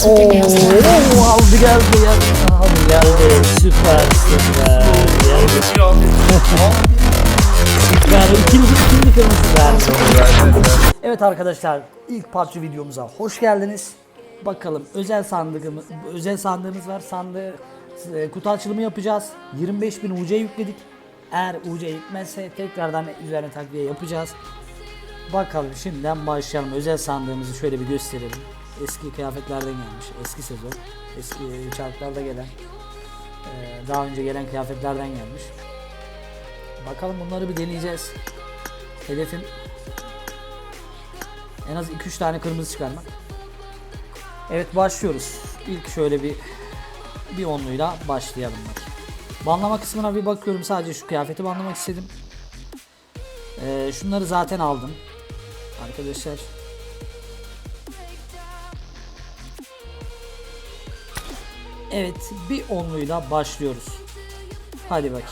Geldi. Oo, aldı geldi geldi. Abi geldi. Süpersin be. Geldi. Süper. İkinci, ikinci kırmızı verdi. Evet arkadaşlar ilk parça videomuza hoş geldiniz. Bakalım özel sandığımız özel sandığımız var. Sandığı e, kutu açılımı yapacağız. 25.000 UC yükledik. Eğer UC gitmezse tekrardan üzerine takviye yapacağız. Bakalım şimdiden başlayalım. Özel sandığımızı şöyle bir gösterelim. Eski kıyafetlerden gelmiş. Eski sezon. Eski çarklarda gelen. e, Daha önce gelen kıyafetlerden gelmiş. Bakalım bunları bir deneyeceğiz. Hedefim en az 2-3 tane kırmızı çıkarmak. Evet başlıyoruz. İlk şöyle bir bir onluyla başlayalım bak. Banlama kısmına bir bakıyorum. Sadece şu kıyafeti banlamak istedim. Ee, şunları zaten aldım. Arkadaşlar. Evet bir onluyla başlıyoruz. Hadi bakayım.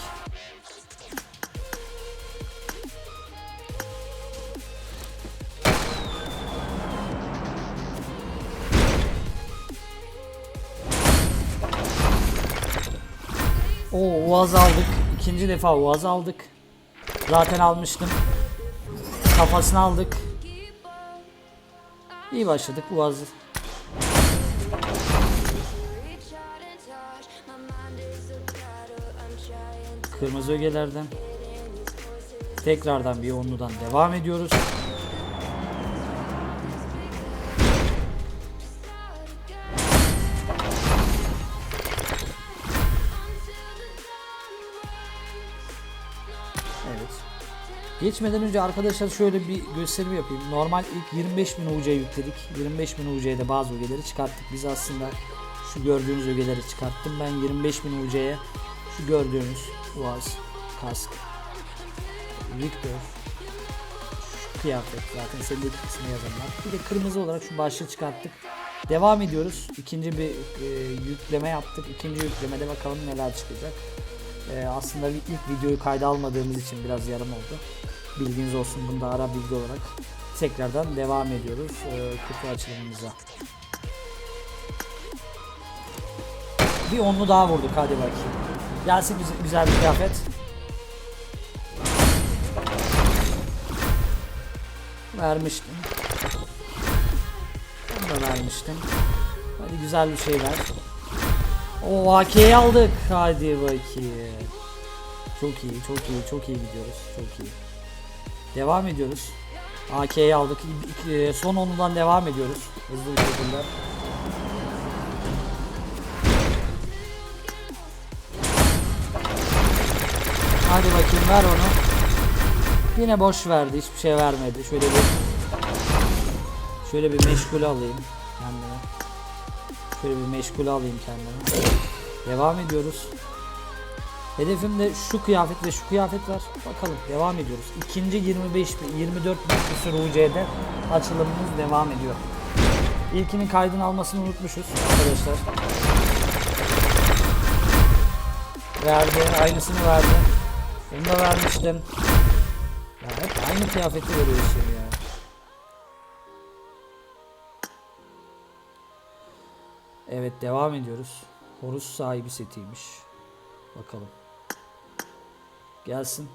Oo Uaz aldık. İkinci defa Uaz aldık. Zaten almıştım. Kafasını aldık. İyi başladık Uaz. Kırmızı ögelerden. Tekrardan bir onludan devam ediyoruz. Evet. Geçmeden önce arkadaşlar şöyle bir gösterimi yapayım. Normal ilk 25.000 UC yükledik. 25.000 UC'de bazı ögeleri çıkarttık. Biz aslında şu gördüğünüz ögeleri çıkarttım. Ben 25.000 UC'ye şu gördüğünüz Uaz, kask, Victor, şu kıyafet zaten senin kısmı yazanlar. Bir de kırmızı olarak şu başlığı çıkarttık. Devam ediyoruz. İkinci bir e, yükleme yaptık. İkinci yüklemede bakalım neler çıkacak. Ee, aslında ilk videoyu kayda almadığımız için biraz yarım oldu. Bilginiz olsun bunu da ara bilgi olarak. Tekrardan devam ediyoruz e, kutu açılımımıza. Bir onlu daha vurduk hadi bakayım. Gelsin güzel, bir kıyafet. Vermiştim. Bunu da vermiştim. Hadi güzel bir şey ver. O AK'yi aldık. Hadi bakayım. Çok iyi, çok iyi, çok iyi gidiyoruz. Çok iyi. Devam ediyoruz. AK'yi aldık. E, Son onundan devam ediyoruz. Hızlı bir şekilde. Hadi bakayım ver onu. Yine boş verdi. Hiçbir şey vermedi. Şöyle bir Şöyle bir meşgul alayım kendime. Şöyle bir meşgul alayım kendime. Devam ediyoruz. Hedefimde şu kıyafet ve şu kıyafet var. Bakalım devam ediyoruz. İkinci 25 bin, 24 bin küsur UC'de açılımımız devam ediyor. İlkinin kaydını almasını unutmuşuz arkadaşlar. Verdi, aynısını verdi. Bunu da vermiştim. Ya hep aynı kıyafeti veriyorsun ya. Evet devam ediyoruz. Horus sahibi setiymiş. Bakalım. Gelsin.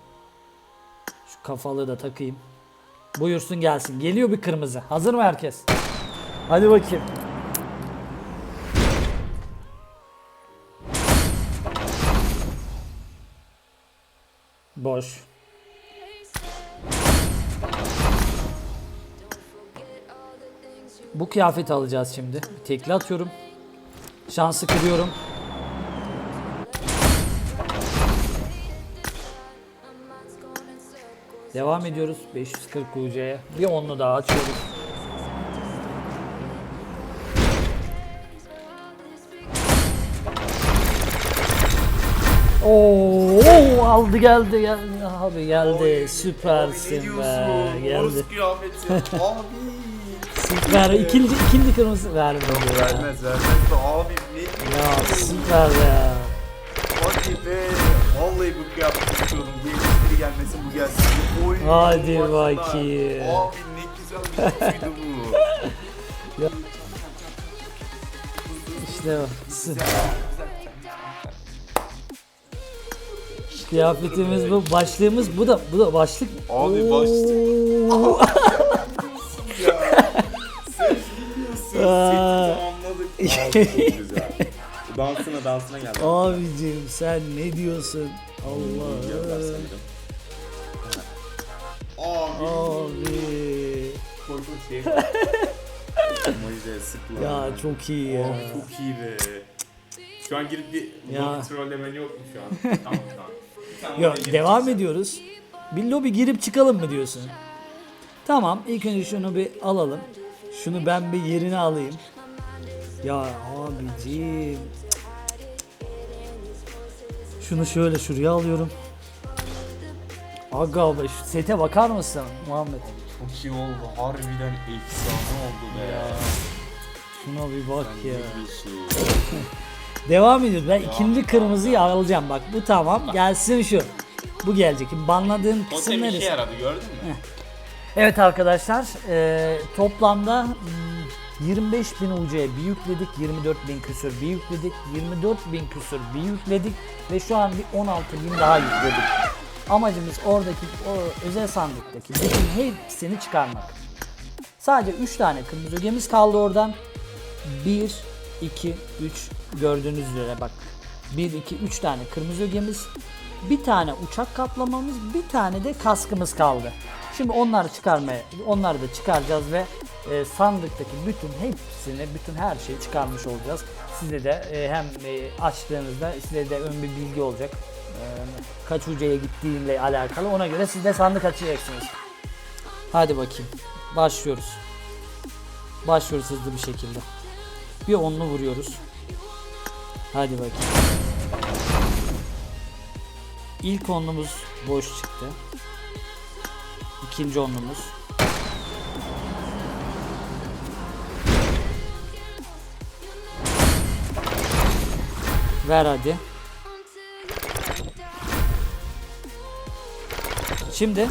Şu kafalığı da takayım. Buyursun gelsin. Geliyor bir kırmızı. Hazır mı herkes? Hadi bakayım. Boş. Bu kıyafeti alacağız şimdi. Bir tekli atıyorum. Şansı kırıyorum. Devam ediyoruz 540 UC'ye. Bir onlu daha açıyoruz. Aldı geldi geldi abi geldi süpersin be geldi kıyafeti. Abi. süper ikinci ikinci kırmızı verdi ya. vermez vermez de abi ne ya süper ya Hadi be. Vallahi bu kıyafeti istiyordum. Espri gelmesin bu gelsin. Oy, Hadi bakayım. Abi ne güzel bir kutuydu bu. İşte o. Güzel, Kıyafetimiz bu. Başlığımız bu da. Bu da başlık. Abi başlık. Oo. Ya. Sen biliyorsun. Aa. Seti anladık. Abi çok güzel. Dansına dansına gel. Abicim sen ne diyorsun? Allah. Abi. Şey. Sıkla. Ya çok iyi ya. Abi çok iyi be. Şu an girip bir Ya. ya. trollemen yok mu şu an? tamam tamam. Sen Yok devam ediyoruz. Bir lobi girip çıkalım mı diyorsun? Tamam ilk önce şunu bir alalım. Şunu ben bir yerine alayım. Ya abicim. Şunu şöyle şuraya alıyorum. Aga be şu sete bakar mısın Muhammed? Çok iyi oldu. Harbiden efsane oldu be. Şuna bir bak ya. Devam ediyoruz. Ben ikinci kırmızıyı alacağım. Bak bu tamam. Gelsin şu. Bu gelecek. Banladığım kısım Totem işe neresi? yaradı gördün mü? Evet arkadaşlar e, toplamda hmm, 25 bin UC'ye bir yükledik 24 bin küsür bir yükledik 24 bin küsür bir yükledik ve şu an bir 16 bin daha yükledik. Amacımız oradaki o özel sandıktaki bütün hepsini çıkarmak. Sadece 3 tane kırmızı ögemiz kaldı oradan. 1, 2, 3 gördüğünüz üzere bak. 1, 2, 3 tane kırmızı ögemiz. Bir tane uçak kaplamamız, bir tane de kaskımız kaldı. Şimdi onları çıkarmaya, onları da çıkaracağız ve e, sandıktaki bütün hepsini, bütün her şeyi çıkarmış olacağız. Size de e, hem e, açtığınızda size de ön bir bilgi olacak. E, kaç ucaya gittiğiyle alakalı. Ona göre siz de sandık açacaksınız. Hadi bakayım. Başlıyoruz. Başlıyoruz hızlı bir şekilde. Bir onlu vuruyoruz. Hadi bakayım. İlk onlumuz boş çıktı. İkinci onlumuz. Ver hadi. Şimdi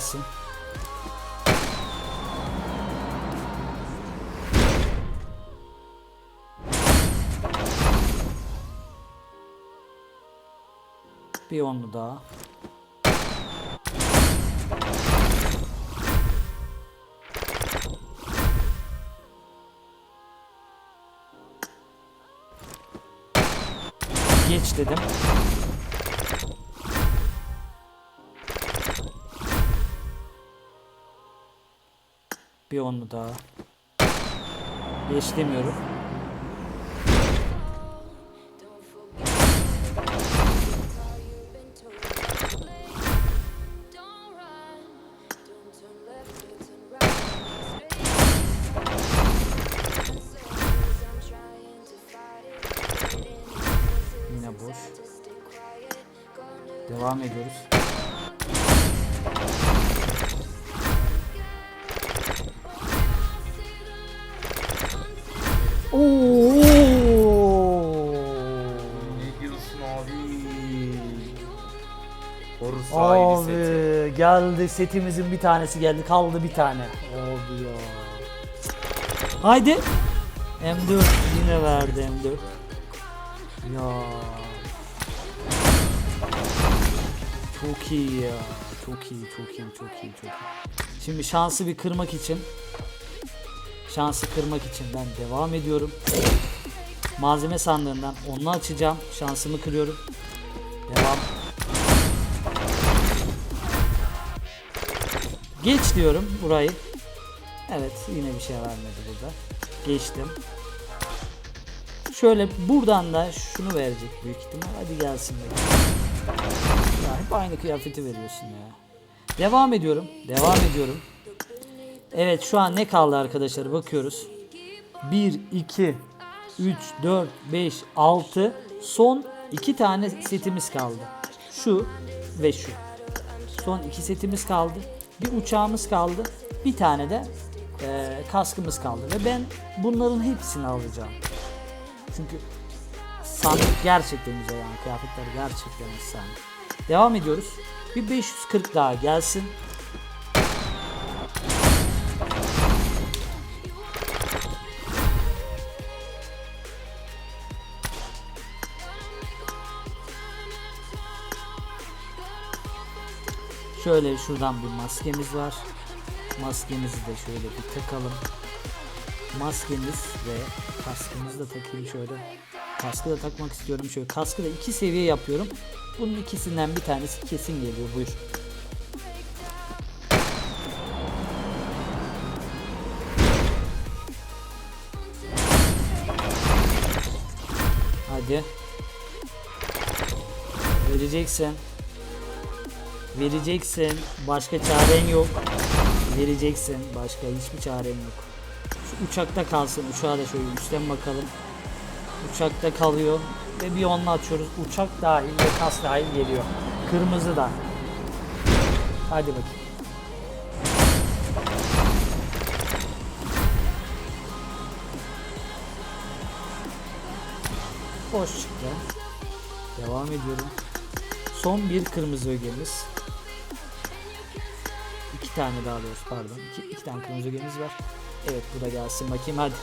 Gelsin. Bir onlu daha. Geç dedim. To fight it. Hidden Yine boş. Devam ediyoruz. Boru sahili seti. Abi geldi setimizin bir tanesi geldi kaldı bir tane. Abi ya. Haydi. M4 yine verdi M4. Ya. Çok iyi ya. Çok iyi, çok iyi, çok iyi, çok iyi. Şimdi şansı bir kırmak için şansı kırmak için ben devam ediyorum. Malzeme sandığından onu açacağım. Şansımı kırıyorum. Devam. Geç diyorum burayı. Evet yine bir şey vermedi burada. Geçtim. Şöyle buradan da şunu verecek büyük ihtimal. Hadi gelsin. Ya hep aynı kıyafeti veriyorsun ya. Devam ediyorum. Devam ediyorum. Evet şu an ne kaldı arkadaşlar bakıyoruz. 1, 2, 3, 4, 5, 6 son 2 tane setimiz kaldı. Şu ve şu. Son iki setimiz kaldı. Bir uçağımız kaldı. Bir tane de e, kaskımız kaldı ve ben bunların hepsini alacağım. Çünkü sandık gerçekten güzel yani kıyafetler gerçekten efsane. Devam ediyoruz. Bir 540 daha gelsin. Şöyle şuradan bir maskemiz var. Maskemizi de şöyle bir takalım. Maskemiz ve kaskımızı da takayım şöyle. Kaskı da takmak istiyorum şöyle. Kaskı da iki seviye yapıyorum. Bunun ikisinden bir tanesi kesin geliyor. Buyur. Hadi. Vereceksin. Vereceksin. Başka çaren yok. Vereceksin. Başka hiçbir çaren yok. Şu uçakta kalsın. Uçağa da şöyle üstten bakalım. Uçakta kalıyor. Ve bir onunla açıyoruz. Uçak dahil ve kas dahil geliyor. Kırmızı da. Hadi bakayım. Boş çıktı. Devam ediyorum. Son bir kırmızı ögemiz. İki tane daha doğrusu pardon. İki, iki tane kırmızı ögemiz var. Evet bu da gelsin bakayım hadi.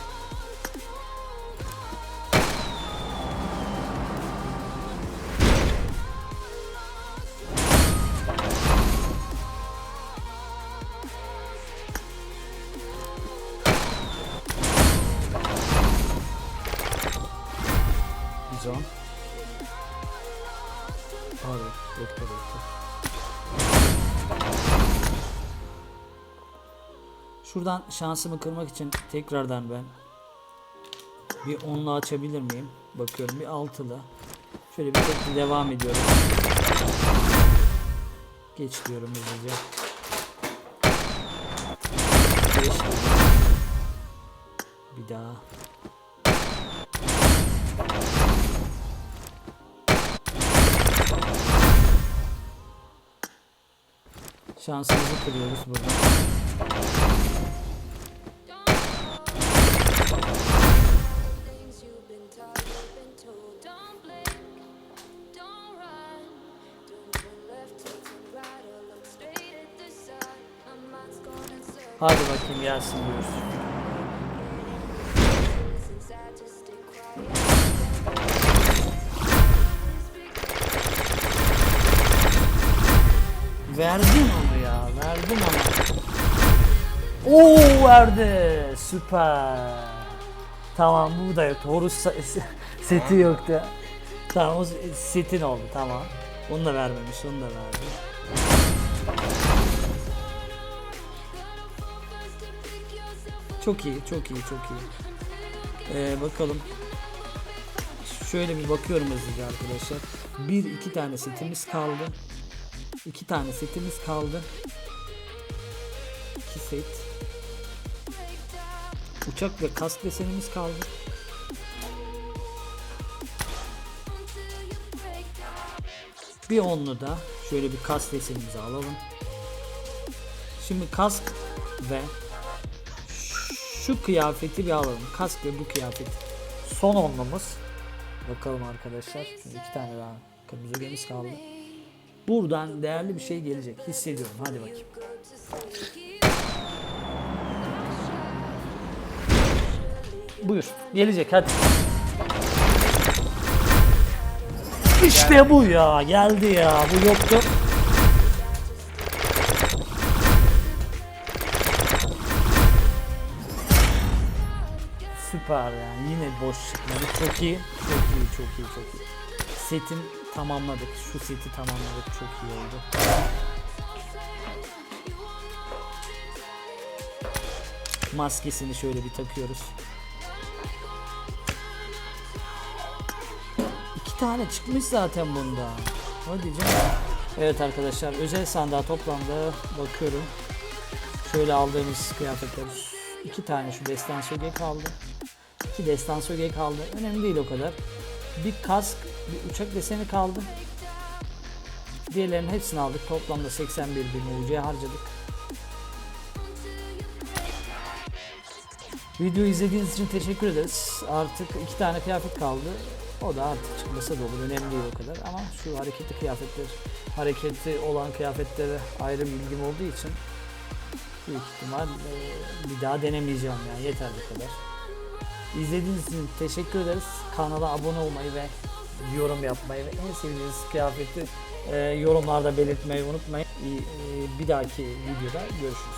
Şuradan şansımı kırmak için tekrardan ben bir onlu açabilir miyim? Bakıyorum bir altılı. Şöyle bir tekli devam ediyorum. Geç diyorum hızlıca. Bir daha. Going in circles. Hadi bakayım gelsin diyoruz. Verdi. Süper. Tamam bu da yok. Horus seti yoktu. Tamam o setin oldu tamam. Onu da vermemiş. Onu da verdi. Çok iyi, çok iyi, çok iyi. Ee, bakalım. Şöyle bir bakıyorum hızlıca arkadaşlar. Bir iki tane setimiz kaldı. İki tane setimiz kaldı. İki set. Uçak ve kask desenimiz kaldı. Bir onlu da şöyle bir kask desenimizi alalım. Şimdi kask ve şu kıyafeti bir alalım. Kask ve bu kıyafet. Son onlumuz. Bakalım arkadaşlar. Şimdi iki tane daha kırmızı gemiz kaldı. Buradan değerli bir şey gelecek. Hissediyorum. Hadi bakayım. Buyur. Gelecek hadi. İşte bu ya. Geldi ya. Bu yoktu. Süper yani. Yine boş çıkmadı. Çok iyi. Çok iyi. Çok iyi. Çok iyi. Setin tamamladık. Şu seti tamamladık. Çok iyi oldu. Maskesini şöyle bir takıyoruz. İki tane çıkmış zaten bunda. Hadi canım. Evet arkadaşlar özel sandığa toplamda bakıyorum. Şöyle aldığımız kıyafetler iki tane şu destan söge kaldı. İki destan söge kaldı. Önemli değil o kadar. Bir kask, bir uçak deseni kaldı. Diğerlerinin hepsini aldık. Toplamda 81 bin UC harcadık. Videoyu izlediğiniz için teşekkür ederiz. Artık iki tane kıyafet kaldı. O da artık çıkmasa da olur. Önemli değil o kadar. Ama şu hareketli kıyafetler, hareketi olan kıyafetlere ayrı bir ilgim olduğu için büyük ihtimal e, bir daha denemeyeceğim yani. Yeter bu kadar. İzlediğiniz için teşekkür ederiz. Kanala abone olmayı ve yorum yapmayı ve en sevdiğiniz kıyafeti e, yorumlarda belirtmeyi unutmayın. İyi, e, bir dahaki videoda görüşürüz.